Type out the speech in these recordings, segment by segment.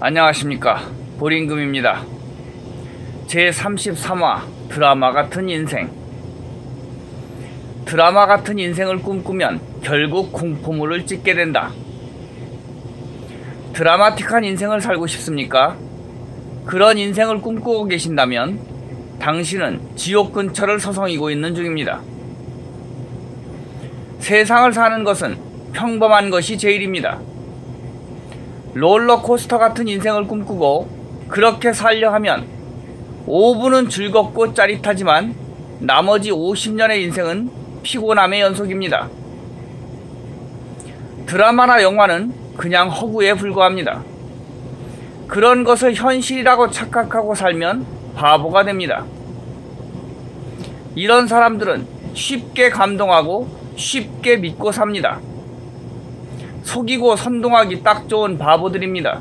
안녕하십니까. 보링금입니다. 제33화 드라마 같은 인생. 드라마 같은 인생을 꿈꾸면 결국 공포물을 찍게 된다. 드라마틱한 인생을 살고 싶습니까? 그런 인생을 꿈꾸고 계신다면 당신은 지옥 근처를 서성이고 있는 중입니다. 세상을 사는 것은 평범한 것이 제일입니다 롤러코스터 같은 인생을 꿈꾸고 그렇게 살려 하면 5분은 즐겁고 짜릿하지만 나머지 50년의 인생은 피곤함의 연속입니다. 드라마나 영화는 그냥 허구에 불과합니다. 그런 것을 현실이라고 착각하고 살면 바보가 됩니다. 이런 사람들은 쉽게 감동하고 쉽게 믿고 삽니다. 속이고 선동하기 딱 좋은 바보들입니다.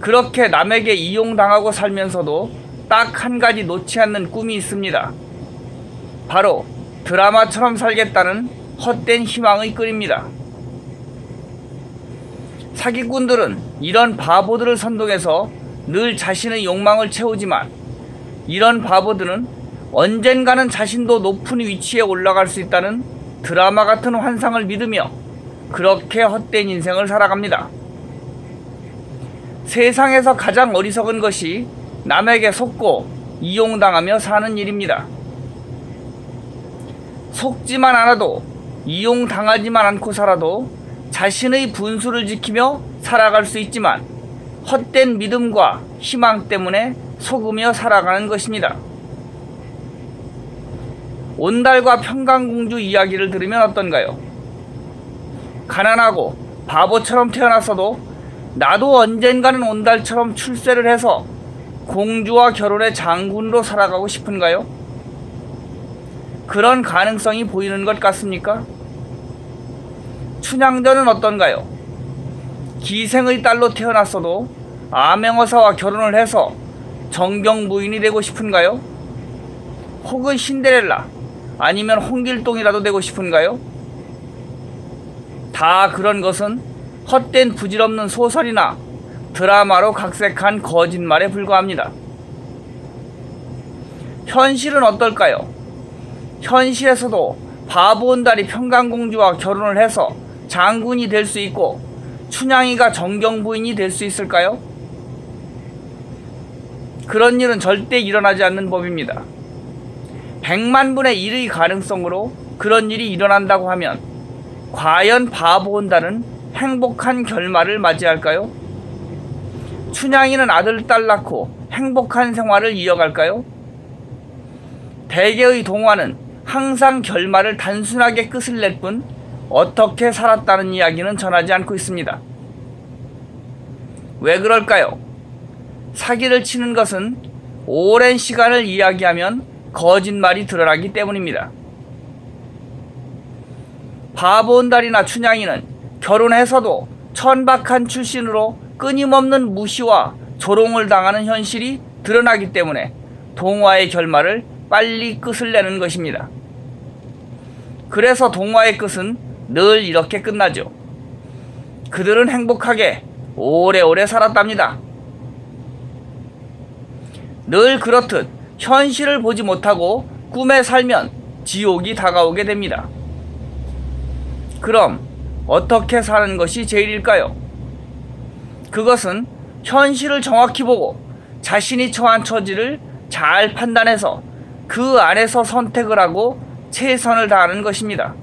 그렇게 남에게 이용당하고 살면서도 딱 한 가지 놓지 않는 꿈이 있습니다. 바로 드라마처럼 살겠다는 헛된 희망의 끓입니다. 사기꾼들은 이런 바보들을 선동해서 늘 자신의 욕망을 채우지만 이런 바보들은 언젠가는 자신도 높은 위치에 올라갈 수 있다는 드라마 같은 환상을 믿으며 그렇게 헛된 인생을 살아갑니다. 세상에서 가장 어리석은 것이 남에게 속고 이용당하며 사는 일입니다. 속지만 않아도 이용당하지만 않고 살아도 자신의 분수를 지키며 살아갈 수 있지만 헛된 믿음과 희망 때문에 속으며 살아가는 것입니다. 온달과 평강공주 이야기를 들으면 어떤가요? 가난하고 바보처럼 태어났어도 나도 언젠가는 온달처럼 출세를 해서 공주와 결혼해 장군으로 살아가고 싶은가요? 그런 가능성이 보이는 것 같습니까? 춘향전은 어떤가요? 기생의 딸로 태어났어도 아명어사와 결혼을 해서 정경 부인이 되고 싶은가요? 혹은 신데렐라 아니면 홍길동이라도 되고 싶은가요? 다 그런 것은 헛된 부질없는 소설이나 드라마로 각색한 거짓말에 불과합니다. 현실은 어떨까요? 현실에서도 바보 온달이 평강공주와 결혼을 해서 장군이 될 수 있고 춘향이가 정경부인이 될 수 있을까요? 그런 일은 절대 일어나지 않는 법입니다. 100만 분의 1의 가능성으로 그런 일이 일어난다고 하면 과연 바보 온달은 행복한 결말을 맞이할까요? 춘향이는 아들, 딸 낳고 행복한 생활을 이어갈까요? 대개의 동화는 항상 결말을 단순하게 끝을 낼 뿐 어떻게 살았다는 이야기는 전하지 않고 있습니다. 왜 그럴까요? 사기를 치는 것은 오랜 시간을 이야기하면 거짓말이 드러나기 때문입니다. 바보온달이나 춘향이는 결혼해서도 천박한 출신으로 끊임없는 무시와 조롱을 당하는 현실이 드러나기 때문에 동화의 결말을 빨리 끝을 내는 것입니다. 그래서 동화의 끝은 늘 이렇게 끝나죠. 그들은 행복하게 오래오래 살았답니다. 늘 그렇듯 현실을 보지 못하고 꿈에 살면 지옥이 다가오게 됩니다. 그럼 어떻게 사는 것이 제일일까요? 그것은 현실을 정확히 보고 자신이 처한 처지를 잘 판단해서 그 안에서 선택을 하고 최선을 다하는 것입니다.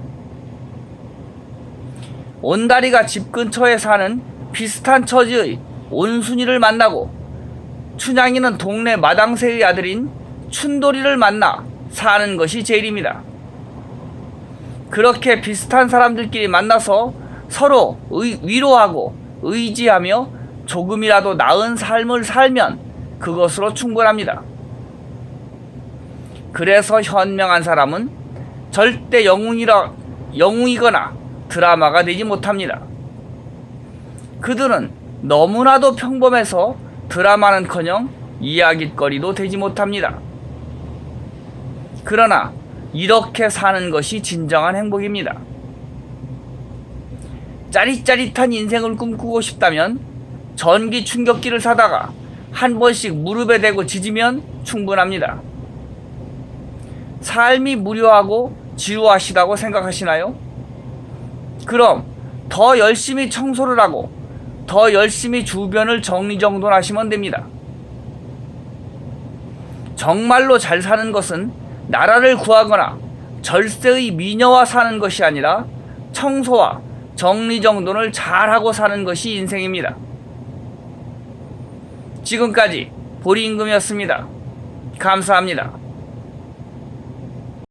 온다리가 집 근처에 사는 비슷한 처지의 온순이를 만나고 춘향이는 동네 마당새의 아들인 춘돌이를 만나 사는 것이 제일입니다. 그렇게 비슷한 사람들끼리 만나서 서로 의, 위로하고 의지하며 조금이라도 나은 삶을 살면 그것으로 충분합니다. 그래서 현명한 사람은 절대 영웅이라 영웅이거나 드라마가 되지 못합니다. 그들은 너무나도 평범해서 드라마는커녕 이야깃거리도 되지 못합니다. 그러나 이렇게 사는 것이 진정한 행복입니다. 짜릿짜릿한 인생을 꿈꾸고 싶다면 전기 충격기를 사다가 한 번씩 무릎에 대고 짖으면 충분합니다. 삶이 무료하고 지루하시다고 생각하시나요? 그럼 더 열심히 청소를 하고 더 열심히 주변을 정리정돈하시면 됩니다. 정말로 잘 사는 것은 나라를 구하거나 절세의 미녀와 사는 것이 아니라 청소와 정리정돈을 잘하고 사는 것이 인생입니다. 지금까지 보리임금이었습니다. 감사합니다.